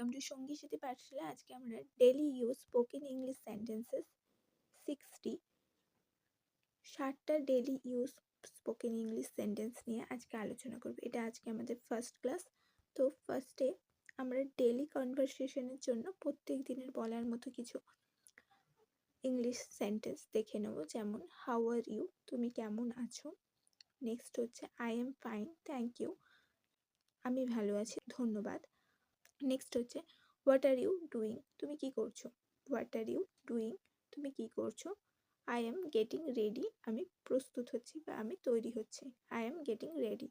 Welcome to সঙ্গী সাথী পাঠশালা আজকে আমরা daily use spoken English sentences sixty ষাটটা daily use spoken English sentence নিয়ে আজকে আলোচনা করব এটা আজকে আমাদের ফার্স্ট ক্লাস তো ফার্স্টে আমরা ডেলি কনভারসেশনের জন্য প্রত্যেক দিনের বলার মতো কিছু ইংলিশ সেন্টেন্স দেখে নেব। যেমন হাউ আর ইউ তুমি কেমন আছো? নেক্সট হচ্ছে I am fine thank you আমি ভালো আছি, ধন্যবাদ। নেক্সট হচ্ছে হোয়াট আর ইউ ডুইং তুমি কি করছ? হোয়াট আর ইউ ডুইং তুমি কি করছ? আই এম গেটিং রেডি আমি প্রস্তুত হচ্ছি বা আমি তৈরি হচ্ছি। I am getting ready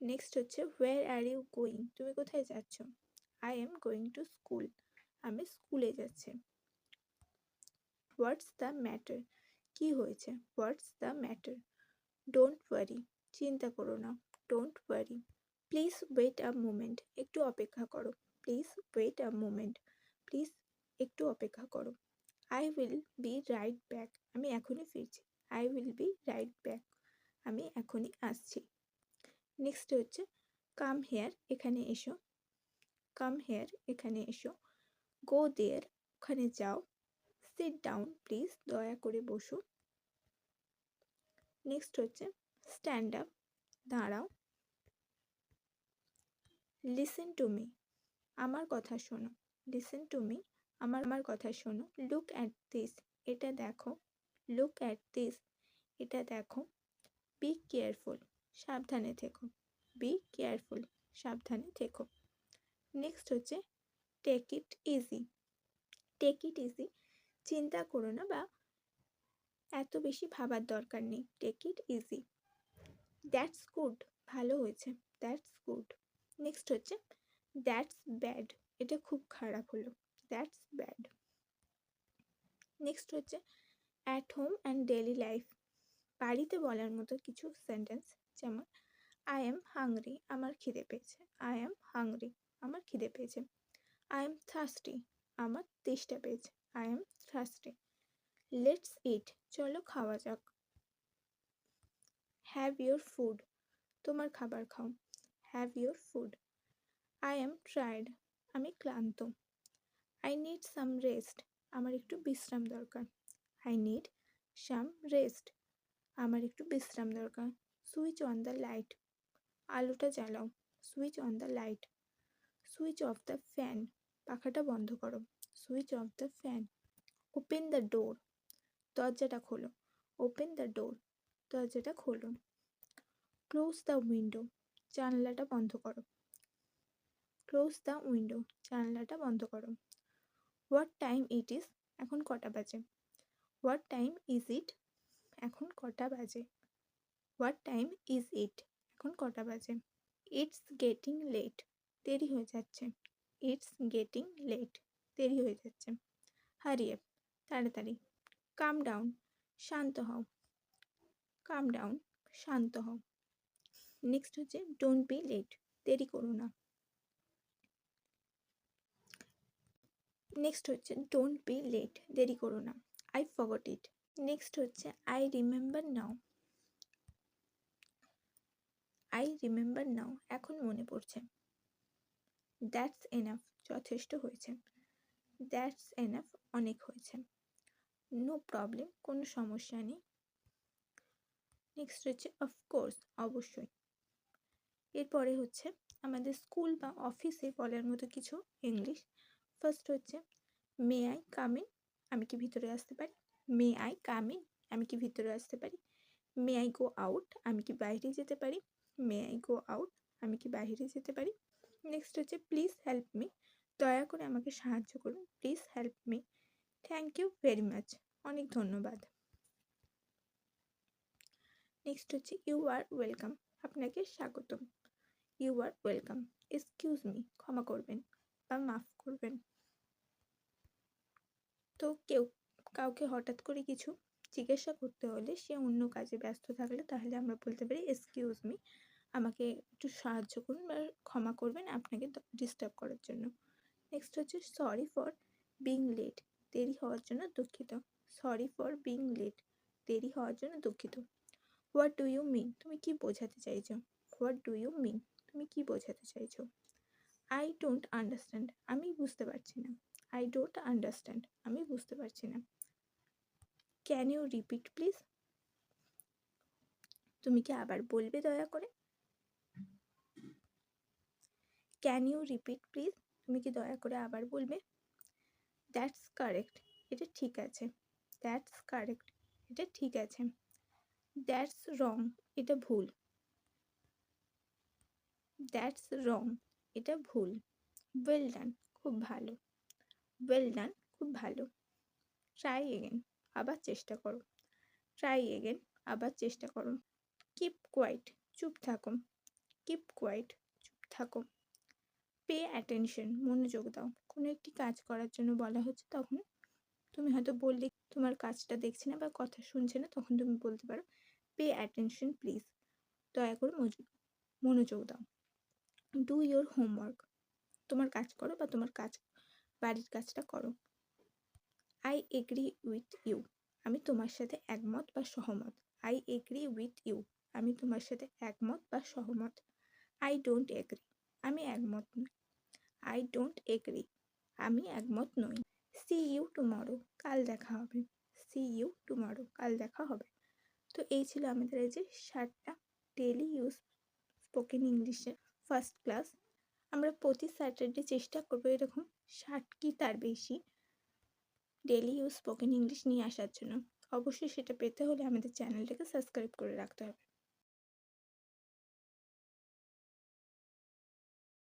next হচ্ছে হোয়ার আর ইউ গোয়িং তুমি কোথায় যাচ্ছ? I am going to school আমি স্কুলে যাচ্ছি। হোয়াটস দ্য ম্যাটার কি হয়েছে? What's the matter don't worry চিন্তা করো না। Don't worry please wait a moment একটু অপেক্ষা করো। Please wait a moment please একটু অপেক্ষা করো। I will be right back আমি এখনই ফিরছি। I will be right back আমি এখনই আসছি। নেক্সট হচ্ছে কাম হেয়ার এখানে এসো। কাম হেয়ার এখানে এসো। গো দেয়ার ওখানে যাও। সিট ডাউন প্লিজ দয়া করে বসো। নেক্সট হচ্ছে স্ট্যান্ড আপ দাঁড়াও। লিসেন টু মি আমার কথা শোনো। লিসেন টু মি আমার আমার কথা শোনো। লুক অ্যাট দিস এটা দেখো। লুক অ্যাট দিস এটা দেখো। বি কেয়ারফুল সাবধানে থেকো। বি কেয়ারফুল সাবধানে থেকো। নেক্সট হচ্ছে take it easy take it easy চিন্তা করো না বা এত বেশি ভাবার দরকার নেই। Take it easy that's good ভালো হয়েছে। দ্যাটস গুড নেক্সট হচ্ছে দ্যাটস ব্যাড এটা খুব খারাপ হলো। দ্যাটস ব্যাড নেক্সট হচ্ছে at home and daily life বাড়িতে বলার মতো কিছু সেন্টেন্স যেমন আই এম হাংরি আমার খিদে পেয়েছে। আই এম হাংরি আমার খিদে পেয়েছে। আই এম থার্স্টি আমার তেষ্টা পেয়েছে। I am thirsty let's eat চলো খাওয়া যাক। হ্যাভ ইউর ফুড তোমার খাবার খাও। Have your food I am tired আমি ক্লান্ত। আই নিড সাম রেস্ট আমার একটু বিশ্রাম দরকার। আই নিড সাম রেস্ট আমার একটু বিশ্রাম দরকার। সুইচ অন দ্য লাইট আলোটা জ্বালাও। Switch on the light switch off the fan পাখাটা বন্ধ করো। Switch off the fan open the door দরজাটা খোলো। ওপেন দ্য ডোর দরজাটা খোলো। ক্লোজ দ্য উইন্ডো জানলাটা বন্ধ করো। ক্লোজ দ্য উইন্ডো জানলাটা বন্ধ করো। হোয়াট টাইম ইট ইজ এখন কটা বাজে? হোয়াট টাইম ইজ ইট এখন কটা বাজে? হোয়াট টাইম ইজ ইট এখন কটা বাজে? ইটস গেটিং লেট দেরি হয়ে যাচ্ছে। ইটস গেটিং লেট দেরি হয়ে যাচ্ছে। হারিয়ে তাড়াতাড়ি। কাম ডাউন শান্ত হও। কাম ডাউন শান্ত হও। নেক্সট হচ্ছে ডোন্ট বি লেট দেরি করো না। নেক্সট হচ্ছে ডোন্ট বি লেট দেরি করো না। আই ফগট ইট নেক্সট হচ্ছে I remember now I remember now এখন মনে পড়ছে। দ্যাটস এনাফ যথেষ্ট হয়েছে। দ্যাটস এনাফ অনেক হয়েছে। নো প্রবলেম কোনো সমস্যা নেই। নেক্সট হচ্ছে অফকোর্স অবশ্যই। এরপরে হচ্ছে, আমাদের স্কুল বা অফিসে বলার মতো কিছু ইংলিশ ফার্স্ট হচ্ছে, মে আই কামিন আমি কি ভিতরে আসতে পারি? মে আই কামিন আমি কি ভিতরে আসতে পারি? মে আই গো আউট, আমি কি বাইরে যেতে পারি? মে আই গো আউট, আমি কি বাইরে যেতে পারি? নেক্সট হচ্ছে, প্লিজ হেল্প মি, দয়া করে আমাকে সাহায্য করুন, please help me. Thank you very much, অনেক ধন্যবাদ। নেক্সট হচ্ছে, ইউ আর ওয়েলকাম, আপনাকে স্বাগতম। You are welcome, excuse me, ক্ষমা করবেন। বা মাফ করবেন। তো কেউ, কাউকে হঠাৎ করে কিছু জিজ্ঞাসা করতে হলে সে অন্য কাজে ব্যস্ত থাকলে তাহলে আমরা বলতে পারি এক্সকিউজ মি আমাকে একটু সাহায্য করুন বা ক্ষমা করবেন আপনাকে ডিস্টার্ব করার জন্য। নেক্সট হচ্ছে সরি ফর বিং লেট দেরি হওয়ার জন্য দুঃখিত। সরি ফর বিং লেট দেরি হওয়ার জন্য দুঃখিত। হোয়াট ডু ইউ মিন তুমি কি বোঝাতে চাইছো? হোয়াট ডু ইউ মিন তুমি কি বোঝাতে চাইছো? আই ডোন্ট আন্ডারস্ট্যান্ড আমি বুঝতে পারছি না। আই ডোন্ট আন্ডারস্ট্যান্ড আমি বুঝতে পারছি না। ক্যান ইউ রিপিট প্লিজ তুমি কি আবার বলবে দয়া করে? ক্যান ইউ রিপিট প্লিজ তুমি কি দয়া করে আবার বলবে? দ্যাটস কারেক্ট এটা ঠিক আছে। দ্যাটস কারেক্ট এটা ঠিক আছে। দ্যাটস রং এটা ভুল। দ্যাটস রং এটা ভুল। ওয়েল ডান খুব ভালো। ওয়েল ডান খুব ভালো। ট্রাই এগেন আবার চেষ্টা করো। ট্রাই এগেন আবার চেষ্টা করো। কিপ কোয়াইট চুপ থাকো। কিপ কোয়াইট চুপ থাকো। পে অ্যাটেনশন মনোযোগ দাও। কোনো একটি কাজ করার জন্য বলা হচ্ছে তখন তুমি হয়তো বললে, তোমার কাজটা দেখছে না বা কথা শুনছে না, তখন তুমি বলতে পারো পে অ্যাটেনশন প্লিজ দয়া করে মনোযোগ দাও। ডু ইয়োর হোমওয়ার্ক তোমার কাজ করো বা তোমার কাজ, বাড়ির কাজটা করো। আই এগ্রি উইথ ইউ আমি তোমার সাথে একমত বা সহমত। আই এগ্রি উইথ ইউ আমি তোমার সাথে একমত বা সহমত। আই ডোন্ট এগ্রি আমি একমত নই। আই ডোন্ট এগ্রি আমি একমত নই। সি ইউ টুমরো কাল দেখা হবে। সি ইউ টুমরো কাল দেখা হবে। তো এই ছিল আমাদের এই যে ষাটটা ডেলি ইউজ স্পোকেন ইংলিশের ফার্স্ট ক্লাস আমরা প্রতি স্যাটারডে চেষ্টা করব এরকম ষাট কি তার বেশি ডেলি ইউজ স্পোকেন ইংলিশ নিয়ে আসার জন্য। অবশ্যই সেটা পেতে হলে আমাদের চ্যানেলটাকে সাবস্ক্রাইব করে রাখতে হবে।